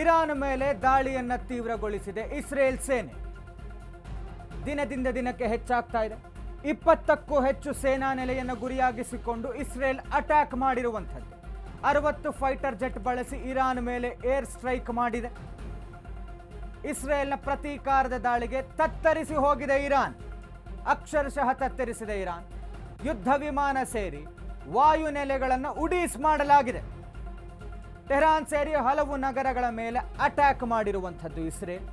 Iran ಮೇಲೆ ದಾಳಿಯನ್ನು ತೀವ್ರಗೊಳಿಸಿದೆ Israel ಸೇನೆ. ದಿನದಿಂದ ದಿನಕ್ಕೆ ಹೆಚ್ಚಾಗ್ತಾ ಇದೆ. ಇಪ್ಪತ್ತಕ್ಕೂ ಹೆಚ್ಚು ಸೇನಾ ನೆಲೆಯನ್ನು ಗುರಿಯಾಗಿಸಿಕೊಂಡು ಇಸ್ರೇಲ್ ಅಟ್ಯಾಕ್ ಮಾಡಿರುವಂಥದ್ದು. ಅರವತ್ತು ಫೈಟರ್ ಜೆಟ್ ಬಳಸಿ ಇರಾನ್ ಮೇಲೆ ಏರ್ ಸ್ಟ್ರೈಕ್ ಮಾಡಿದೆ. ಇಸ್ರೇಲ್ನ ಪ್ರತೀಕಾರದ ದಾಳಿಗೆ ತತ್ತರಿಸಿ ಹೋಗಿದೆ ಇರಾನ್. ಅಕ್ಷರಶಃ ತತ್ತರಿಸಿದೆ ಇರಾನ್. ಯುದ್ಧ ವಿಮಾನ ಸೇರಿ ವಾಯು ನೆಲೆಗಳನ್ನು ಉಡೀಸ್ ಮಾಡಲಾಗಿದೆ. ಟೆಹರಾನ್ ಸೇರಿ ಹಲವು ನಗರಗಳ ಮೇಲೆ ಅಟ್ಯಾಕ್ ಮಾಡಿರುವಂಥದ್ದು ಇಸ್ರೇಲ್.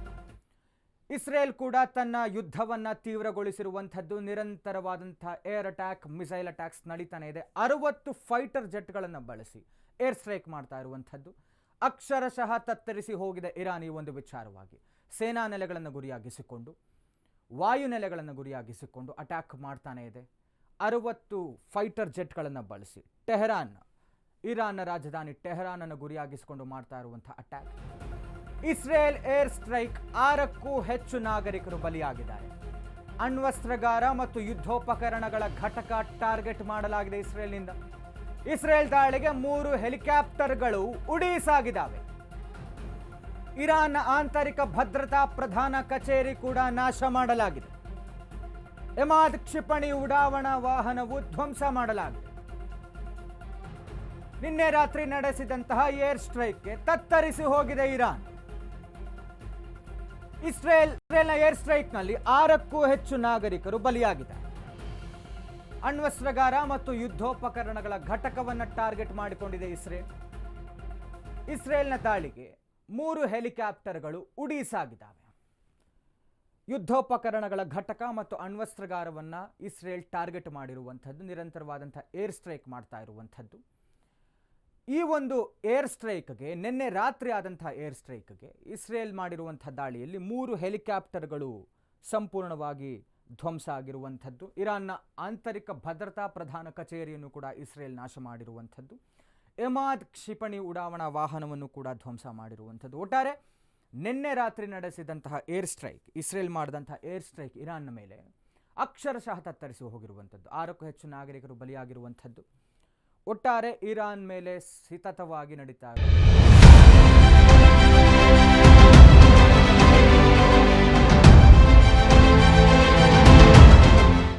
ಇಸ್ರೇಲ್ ಕೂಡ ತನ್ನ ಯುದ್ಧವನ್ನ ತೀವ್ರಗೊಳಿಸಿರುವಂಥದ್ದು, ನಿರಂತರವಾದಂಥ ಏರ್ ಅಟ್ಯಾಕ್ ಮಿಸೈಲ್ ಅಟ್ಯಾಕ್ಸ್ ನಡೀತಾನೆ ಇದೆ. ಅರವತ್ತು ಫೈಟರ್ ಜೆಟ್ಗಳನ್ನು ಬಳಸಿ ಏರ್ ಸ್ಟ್ರೈಕ್ ಮಾಡ್ತಾ ಇರುವಂಥದ್ದು. ಅಕ್ಷರಶಃ ತತ್ತರಿಸಿ ಹೋಗಿದೆ ಇರಾನ್ ಈ ಒಂದು ವಿಚಾರವಾಗಿ. ಸೇನಾ ನೆಲೆಗಳನ್ನು ಗುರಿಯಾಗಿಸಿಕೊಂಡು, ವಾಯು ನೆಲೆಗಳನ್ನು ಗುರಿಯಾಗಿಸಿಕೊಂಡು ಅಟ್ಯಾಕ್ ಮಾಡ್ತಾನೆ ಇದೆ. ಅರವತ್ತು ಫೈಟರ್ ಜೆಟ್ಗಳನ್ನು ಬಳಸಿ ಟೆಹರಾನ್ ಇರಾನ್ನ ರಾಜಧಾನಿ ಟೆಹರಾನ್ ಅನ್ನು ಗುರಿಯಾಗಿಸಿಕೊಂಡು ಮಾಡ್ತಾ ಇರುವಂಥ ಅಟ್ಯಾಕ್ ಇಸ್ರೇಲ್ ಏರ್ ಸ್ಟ್ರೈಕ್ ಆರಕ್ಕೂ ಹೆಚ್ಚು ನಾಗರಿಕರು ಬಲಿಯಾಗಿದ್ದಾರೆ. ಅಣ್ವಸ್ತ್ರಗಾರ ಮತ್ತು ಯುದ್ಧೋಪಕರಣಗಳ ಘಟಕ ಟಾರ್ಗೆಟ್ ಮಾಡಲಾಗಿದೆ ಇಸ್ರೇಲ್ನಿಂದ. ಇಸ್ರೇಲ್ ದಾಳಿಗೆ ಮೂರು ಹೆಲಿಕಾಪ್ಟರ್ಗಳು ಉಡೀಸಾಗಿದ್ದಾವೆ. ಇರಾನ್ನ ಆಂತರಿಕ ಭದ್ರತಾ ಪ್ರಧಾನ ಕಚೇರಿ ಕೂಡ ನಾಶ ಮಾಡಲಾಗಿದೆ. ಎಮಾದ್ ಕ್ಷಿಪಣಿ ಉಡಾವಣಾ ವಾಹನವು ಧ್ವಂಸ ಮಾಡಲಾಗಿದೆ. ನಿನ್ನೆ ರಾತ್ರಿ ನಡೆಸಿದಂತಹ ಏರ್ ಸ್ಟ್ರೈಕ್ಗೆ ತತ್ತರಿಸಿ ಹೋಗಿದೆ ಇರಾನ್. ಇಸ್ರೇಲ್, ಇಸ್ರೇಲ್ನ ಏರ್ ಸ್ಟ್ರೈಕ್ನಲ್ಲಿ ಆರಕ್ಕೂ ಹೆಚ್ಚು ನಾಗರಿಕರು ಬಲಿಯಾಗಿದ್ದಾರೆ. ಅಣ್ವಸ್ತ್ರಗಾರ ಮತ್ತು ಯುದ್ಧೋಪಕರಣಗಳ ಘಟಕವನ್ನು ಟಾರ್ಗೆಟ್ ಮಾಡಿಕೊಂಡಿದೆ ಇಸ್ರೇಲ್. ಇಸ್ರೇಲ್ನ ದಾಳಿಗೆ ಮೂರು ಹೆಲಿಕಾಪ್ಟರ್ಗಳು ಉಡೀಸಾಗಿದ್ದಾವೆ. ಯುದ್ಧೋಪಕರಣಗಳ ಘಟಕ ಮತ್ತು ಅಣ್ವಸ್ತ್ರಗಾರವನ್ನು ಇಸ್ರೇಲ್ ಟಾರ್ಗೆಟ್ ಮಾಡಿರುವಂಥದ್ದು, ನಿರಂತರವಾದಂಥ ಏರ್ ಸ್ಟ್ರೈಕ್ ಮಾಡ್ತಾ ಇರುವಂಥದ್ದು. ಈ ಒಂದು ಏರ್ ಸ್ಟ್ರೈಕ್ಗೆ, ನಿನ್ನೆ ರಾತ್ರಿ ಆದಂತಹ ಏರ್ ಸ್ಟ್ರೈಕ್ಗೆ ಇಸ್ರೇಲ್ ಮಾಡಿರುವಂಥ ದಾಳಿಯಲ್ಲಿ ಮೂರು ಹೆಲಿಕಾಪ್ಟರ್ಗಳು ಸಂಪೂರ್ಣವಾಗಿ ಧ್ವಂಸ ಆಗಿರುವಂಥದ್ದು. ಇರಾನ್ನ ಆಂತರಿಕ ಭದ್ರತಾ ಪ್ರಧಾನ ಕಚೇರಿಯನ್ನು ಕೂಡ ಇಸ್ರೇಲ್ ನಾಶ ಮಾಡಿರುವಂಥದ್ದು. ಎಮಾದ್ ಕ್ಷಿಪಣಿ ಉಡಾವಣಾ ವಾಹನವನ್ನು ಕೂಡ ಧ್ವಂಸ ಮಾಡಿರುವಂಥದ್ದು. ಒಟ್ಟಾರೆ, ನಿನ್ನೆ ರಾತ್ರಿ ನಡೆಸಿದಂತಹ ಏರ್ ಸ್ಟ್ರೈಕ್, ಇಸ್ರೇಲ್ ಮಾಡಿದಂತಹ ಏರ್ ಸ್ಟ್ರೈಕ್ ಇರಾನ್ನ ಮೇಲೆ ಅಕ್ಷರಶಃ ತತ್ತರಿಸಿ ಹೋಗಿರುವಂಥದ್ದು. ಆರಕ್ಕೂ ಹೆಚ್ಚು ನಾಗರಿಕರು ಬಲಿಯಾಗಿರುವಂಥದ್ದು. ಒಟ್ಟಾರೆ ಇರಾನ್ ಮೇಲೆ ಸತತವಾಗಿ ನಡೀತಾ